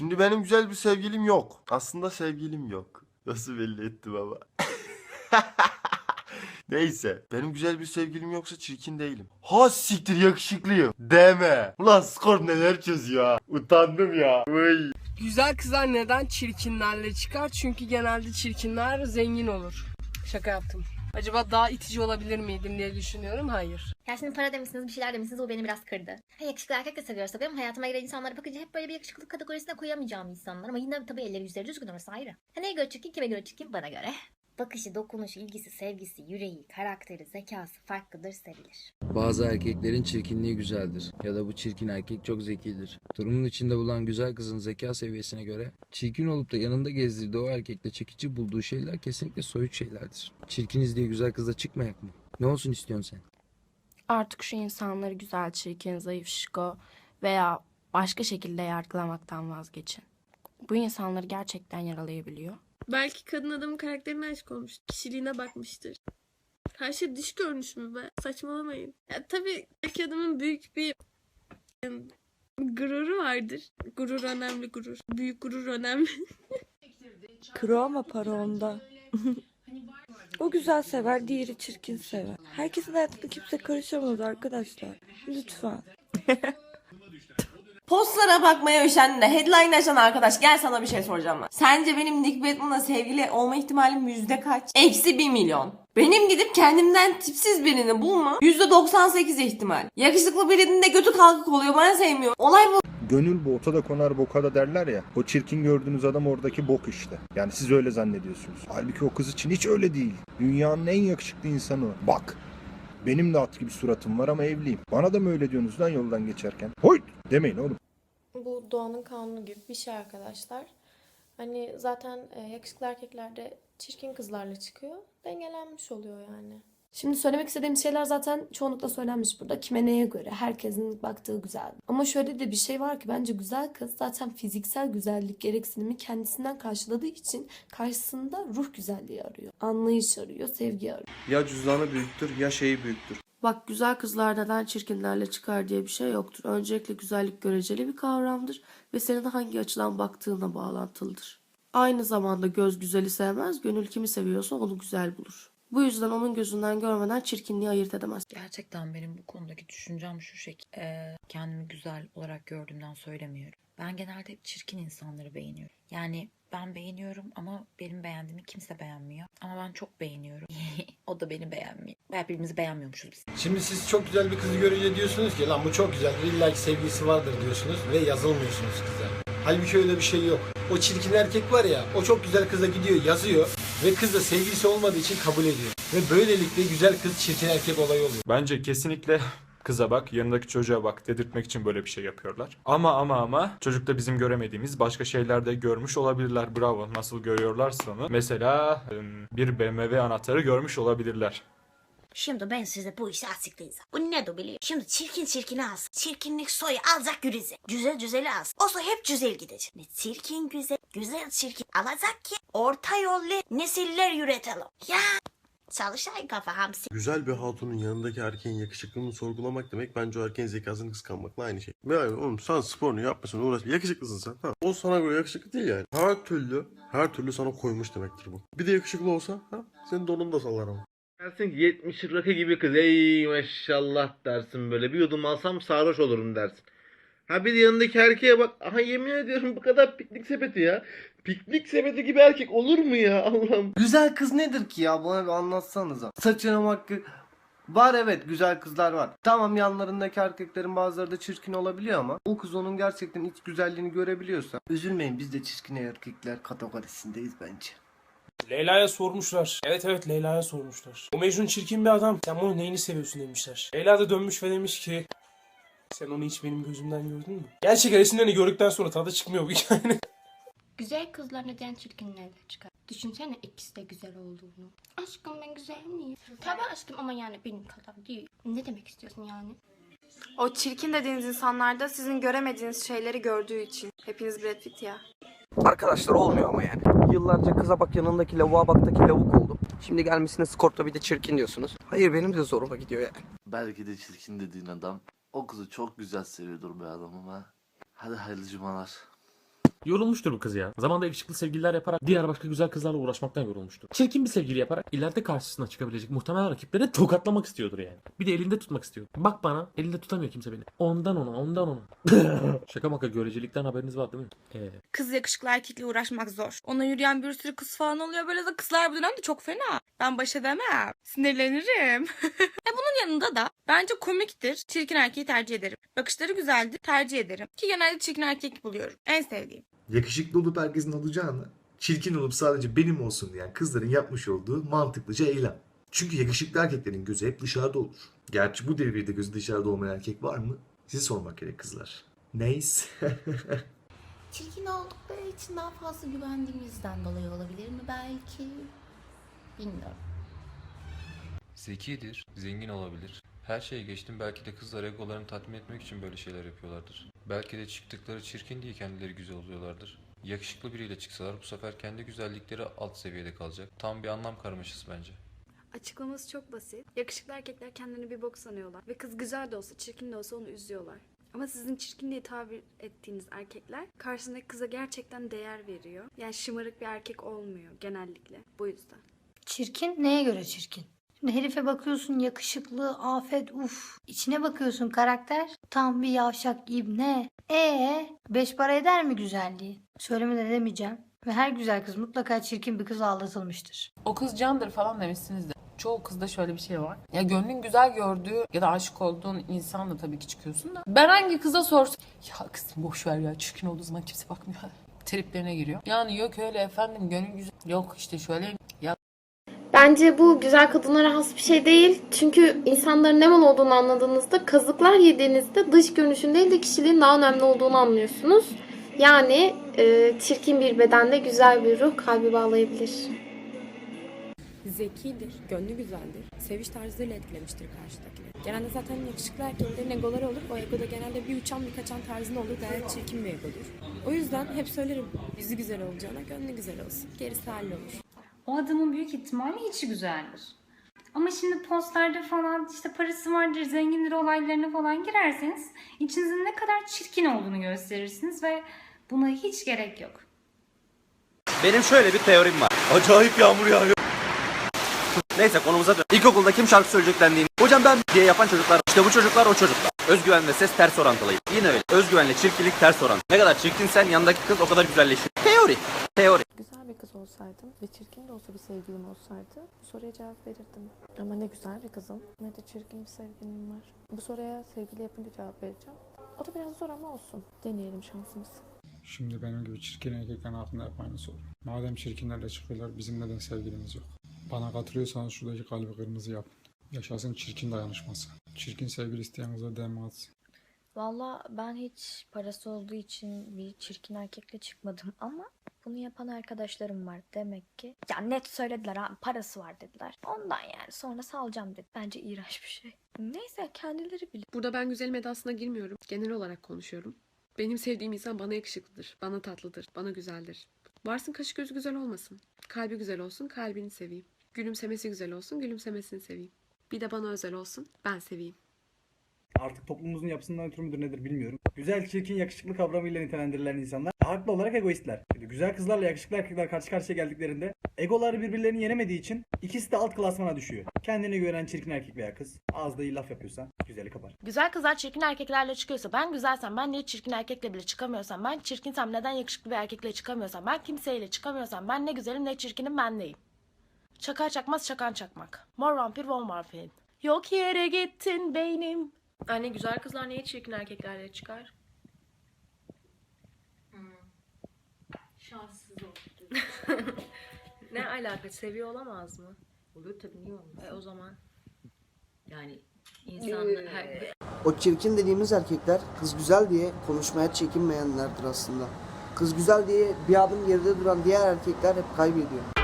Şimdi benim güzel bir sevgilim yok. Aslında sevgilim yok. Nasıl belli ettim ama. Neyse. Benim güzel bir sevgilim yoksa çirkin değilim. Ha siktir yakışıklıyım. Deme. Ulan skor neler çözüyor ha. Utandım ya. Vay. Güzel kızlar neden çirkinlerle çıkar? Çünkü genelde çirkinler zengin olur. Şaka yaptım. Acaba daha itici olabilir miydim diye düşünüyorum. Hayır. Ya şimdi para demişsiniz, bir şeyler demişsiniz, o beni biraz kırdı. Ha, yakışıklı erkek de seviyoruz tabii ama hayatıma giren insanlara bakınca hep böyle bir yakışıklık kategorisine koyamayacağım insanlar. Ama yine tabii elleri yüzleri düzgün orası ayrı. Ha neye göre çirkin, kime göre çirkin? Bana göre. Bakışı, dokunuşu, ilgisi, sevgisi, yüreği, karakteri, zekası farklıdır, sevilir. Bazı erkeklerin çirkinliği güzeldir ya da bu çirkin erkek çok zekidir. Durumun içinde bulan güzel kızın zeka seviyesine göre çirkin olup da yanında gezdirdiği o erkekle çekici bulduğu şeyler kesinlikle soyut şeylerdir. Çirkiniz diye güzel kızla çıkmayak mı? Ne olsun istiyorsun sen? Artık şu insanları güzel, çirkin, zayıf, şişko veya başka şekilde yargılamaktan vazgeçin. Bu insanları gerçekten yaralayabiliyor. Belki kadın adamın karakterine aşık olmuş. Kişiliğine bakmıştır. Her şey dış görünüş mü be? Saçmalamayın. Ya tabii belki adamın büyük bir gururu vardır. Gurur önemli gurur. Büyük gurur önemli. Kro ama para o güzel sever, diğeri çirkin sever. Herkesin hayatına kimse karışamaz arkadaşlar. Lütfen. Postlara bakmaya üşendi de headline açan arkadaş gel sana bir şey soracağım ben. Sence benim Nick Batman'la sevgili olma ihtimalim yüzde kaç? Eksi 1 milyon. Benim gidip kendimden tipsiz birini bulma yüzde 98 ihtimal. Yakışıklı birinin de götü kalkık oluyor bana sevmiyor. Olay bu. Gönül bu ota da konar boka da derler ya. O çirkin gördüğünüz adam oradaki bok işte. Yani siz öyle zannediyorsunuz. Halbuki o kız için hiç öyle değil. Dünyanın en yakışıklı insanı o. Bak. Benim de at gibi suratım var ama evliyim. Bana da mı öyle diyorsunuz lan yoldan geçerken? Hoyt demeyin oğlum. Bu doğanın kanunu gibi bir şey arkadaşlar. Hani zaten e, yakışıklı erkekler de çirkin kızlarla çıkıyor. Dengelenmiş oluyor yani. Şimdi söylemek istediğim şeyler zaten çoğunlukla söylenmiş burada. Kime neye göre? Herkesin baktığı güzel. Ama şöyle de bir şey var ki bence güzel kız zaten fiziksel güzellik gereksinimi kendisinden karşıladığı için karşısında ruh güzelliği arıyor. Anlayış arıyor, sevgi arıyor. Ya cüzdanı büyüktür ya şeyi büyüktür. Bak güzel kızlar neden çirkinlerle çıkar diye bir şey yoktur. Öncelikle güzellik göreceli bir kavramdır ve senin hangi açıdan baktığına bağlantılıdır. Aynı zamanda göz güzeli sevmez, gönül kimi seviyorsa onu güzel bulur. Bu yüzden onun gözünden görmeden çirkinliği ayırt edemez. Gerçekten benim bu konudaki düşüncem şu şekilde. Ee, kendimi güzel olarak gördüğümden söylemiyorum. Ben genelde çirkin insanları beğeniyorum. Yani ben beğeniyorum ama benim beğendiğimi kimse beğenmiyor. Ama ben çok beğeniyorum. o da beni beğenmiyor. Hepimizi beğenmiyormuşuz biz. Şimdi siz çok güzel bir kızı görünce diyorsunuz ki lan bu çok güzel illa ki sevgilisi vardır diyorsunuz ve yazılmıyorsunuz kıza. Halbuki öyle bir şey yok. O çirkin erkek var ya o çok güzel kıza gidiyor yazıyor ve kız da sevgilisi olmadığı için kabul ediyor. Ve böylelikle güzel kız çirkin erkek olayı oluyor. Bence kesinlikle kıza bak, yanındaki çocuğa bak dedirtmek için böyle bir şey yapıyorlar. Ama ama ama çocukta bizim göremediğimiz başka şeyler de görmüş olabilirler. Bravo. Nasıl görüyorlarsa onu. Mesela bir BMW anahtarı görmüş olabilirler. Şimdi ben size bu işi açıklayacağım. Bu ne de biliyor? Şimdi çirkin çirkini alsın. Çirkinlik soyu alacak gürize. Güzel güzeli alsın. O soy hep güzel gidecek. Ne çirkin güzel, güzel çirkin alacak ki orta yollu nesiller üretelim. Ya çalışay kafa hamsi. Güzel bir hatunun yanındaki erkeğin yakışıklılığını sorgulamak demek bence o erkeğin zekasını kıskanmakla aynı şey. Yani oğlum sen sporunu yapmasın uğraş. Yakışıklısın sen. Ha. O sana göre yakışıklı değil yani. Her türlü her türlü sana koymuş demektir bu. Bir de yakışıklı olsa ha, senin donunu da sallar ama. Dersin ki 70 rakı gibi kız ey maşallah dersin böyle bir yudum alsam sarhoş olurum dersin. Ha bir de yanındaki erkeğe bak aha yemin ediyorum bu kadar piknik sepeti ya. Piknik sepeti gibi erkek olur mu ya Allah'ım. Güzel kız nedir ki ya bana bir anlatsanıza. Saçına hakkı var evet güzel kızlar var. Tamam yanlarındaki erkeklerin bazıları da çirkin olabiliyor ama o kız onun gerçekten iç güzelliğini görebiliyorsa üzülmeyin biz de çirkin erkekler kategorisindeyiz bence. Leyla'ya sormuşlar. Evet evet Leyla'ya sormuşlar. O Mecnun çirkin bir adam. Sen bunu neyini seviyorsun demişler. Leyla da dönmüş ve demiş ki sen onu hiç benim gözümden gördün mü? Gerçek resimlerini gördükten sonra tadı çıkmıyor bu hikayenin. Güzel kızlar neden çirkinlerle çıkar? Düşünsene ikisi de güzel olduğunu. Aşkım ben güzel miyim? Tabii aşkım ama yani benim kadar değil. Ne demek istiyorsun yani? O çirkin dediğiniz insanlar da sizin göremediğiniz şeyleri gördüğü için. Hepiniz Brad Pitt ya. Arkadaşlar olmuyor ama yani. Yıllarca kıza bak yanındaki lavuğa baktaki lavuk oldu. Şimdi gelmesine skorta bir de çirkin diyorsunuz. Hayır benim de zoruma gidiyor yani. Belki de çirkin dediğin adam o kızı çok güzel seviyordur be adam ama. Hadi hayırlı cumalar. Yorulmuştur bu kız ya. Zamanında yakışıklı sevgililer yaparak diğer başka güzel kızlarla uğraşmaktan yorulmuştur. Çirkin bir sevgili yaparak ileride karşısına çıkabilecek muhtemel rakiplere tokatlamak istiyordur yani. Bir de elinde tutmak istiyor. Bak bana elinde tutamıyor kimse beni. Ondan ona ondan ona. Şaka maka görecelikten haberiniz var değil mi? Ee, Kız yakışıklı erkekle uğraşmak zor. Ona yürüyen bir sürü kız falan oluyor. Böyle de kızlar bu dönemde çok fena. Ben baş edemem. Sinirlenirim. e bunun yanında da bence komiktir. Çirkin erkeği tercih ederim. Bakışları güzeldir. Tercih ederim. Ki genelde çirkin erkek buluyorum. En sevdiğim. Yakışıklı olup herkesin alacağını, çirkin olup sadece benim olsun diyen kızların yapmış olduğu mantıklıca eylem. Çünkü yakışıklı erkeklerin gözü hep dışarıda olur. Gerçi bu devirde gözü dışarıda olmayan erkek var mı? Sizi sormak gerek kızlar. Neyse. Çirkin oldukları için daha fazla güvendiğimizden dolayı olabilir mi belki? Bilmiyorum. Zekidir, zengin olabilir. Her şeye geçtim belki de kızlar egolarını tatmin etmek için böyle şeyler yapıyorlardır. Belki de çıktıkları çirkin diye kendileri güzel oluyorlardır. Yakışıklı biriyle çıksalar bu sefer kendi güzellikleri alt seviyede kalacak. Tam bir anlam karmaşası bence. Açıklaması çok basit. Yakışıklı erkekler kendilerini bir bok sanıyorlar. Ve kız güzel de olsa, çirkin de olsa onu üzüyorlar. Ama sizin çirkin diye tabir ettiğiniz erkekler karşısındaki kıza gerçekten değer veriyor. Yani şımarık bir erkek olmuyor genellikle. Bu yüzden. Çirkin neye göre çirkin? Şimdi herife bakıyorsun yakışıklı, afet, uf. İçine bakıyorsun karakter, tam bir yavşak ibne. Ee, beş para eder mi güzelliği? Söylemeden demeyeceğim. Ve her güzel kız mutlaka çirkin bir kız aldatılmıştır. O kız candır falan demişsiniz de. Çoğu kızda şöyle bir şey var. Ya gönlün güzel gördüğü ya da aşık olduğun insanla tabii ki çıkıyorsun da. Ben hangi kıza sorsam ya kızım boş ver ya çirkin olduğu zaman kimse bakmıyor. Triplerine giriyor. Yani yok öyle efendim gönlün güzel. Yok işte şöyle ya Bence bu güzel kadınlara has bir şey değil. Çünkü insanların ne mal olduğunu anladığınızda, kazıklar yediğinizde dış görünüşün değil de kişiliğin daha önemli olduğunu anlıyorsunuz. Yani e, çirkin bir bedende güzel bir ruh kalbi bağlayabilir. Zekidir, gönlü güzeldir, seviş tarzıyla etkilemiştir karşıdakileri. Genelde zaten yakışıklı erkeklerin egoları olur. O ego da genelde bir uçan bir kaçan tarzında olur. Gayet çirkin bir egodur. O yüzden hep söylerim yüzü güzel olacağına gönlü güzel olsun. Gerisi hallolur. O adamın büyük ihtimalle içi güzeldir. Ama şimdi postlarda falan işte parası vardır, zengindir olaylarına falan girerseniz içinizin ne kadar çirkin olduğunu gösterirsiniz ve buna hiç gerek yok. Benim şöyle bir teorim var. Acayip yağmur yağıyor. Neyse konumuza dön. İlkokulda kim şarkı söyleyecek dendiğinde hocam ben diye yapan çocuklar işte bu çocuklar o çocuklar. Özgüven ve ses ters orantılı. Yine öyle. Özgüvenle çirkinlik ters oran. Ne kadar çirkinsen yanındaki kız o kadar güzelleşiyor. Teori. Teori. Güzel bir kız olsaydım ve çirkin de olsa bir sevgilim olsaydı bu soruya cevap verirdim. Ama ne güzel bir kızım ne de çirkin bir sevgilim var. Bu soruya sevgili yapınca cevap vereceğim. O da biraz zor ama olsun. Deneyelim şansımızı. Şimdi benim gibi çirkin erkeklerin aklında hep aynı soru. Madem çirkinlerle çıkıyorlar bizim neden sevgilimiz yok? Bana katılıyorsanız şuradaki kalbi kırmızı yapın. Yaşasın çirkin dayanışması. Çirkin sevgili isteyen kıza DM atsın. Valla ben hiç parası olduğu için bir çirkin erkekle çıkmadım ama bunu yapan arkadaşlarım var demek ki. Ya net söylediler ha parası var dediler. Ondan yani sonra salacağım dedi. Bence iğrenç bir şey. Neyse kendileri bilir. Burada ben güzelim edasına girmiyorum. Genel olarak konuşuyorum. Benim sevdiğim insan bana yakışıklıdır, bana tatlıdır, bana güzeldir. Varsın kaşı gözü güzel olmasın. Kalbi güzel olsun, kalbini seveyim. Gülümsemesi güzel olsun, gülümsemesini seveyim. Bir de bana özel olsun, ben seveyim. Artık toplumumuzun yapısından ötürü müdür nedir bilmiyorum. Güzel, çirkin, yakışıklı kavramıyla nitelendirilen insanlar haklı olarak egoistler. Güzel kızlarla yakışıklı erkekler karşı karşıya geldiklerinde egoları birbirlerini yenemediği için ikisi de alt klasmana düşüyor. Kendine güvenen çirkin erkek veya kız ağızda iyi laf yapıyorsa güzeli kapar. Güzel kızlar çirkin erkeklerle çıkıyorsa ben güzelsem ben niye çirkin erkekle bile çıkamıyorsam ben çirkinsem neden yakışıklı bir erkekle çıkamıyorsam ben kimseyle çıkamıyorsam ben ne güzelim ne çirkinim ben neyim. Çakar çakmaz çakan çakmak. Mor vampir von vampir. Yok yere gittin beynim. Anne güzel kızlar niye çirkin erkeklerle çıkar? Şanssız oldu. ne alaka? Seviyor olamaz mı? Olur tabii niye olmaz? E, o zaman. Yani insanlar her... O çirkin dediğimiz erkekler kız güzel diye konuşmaya çekinmeyenlerdir aslında. Kız güzel diye bir adım geride duran diğer erkekler hep kaybediyor.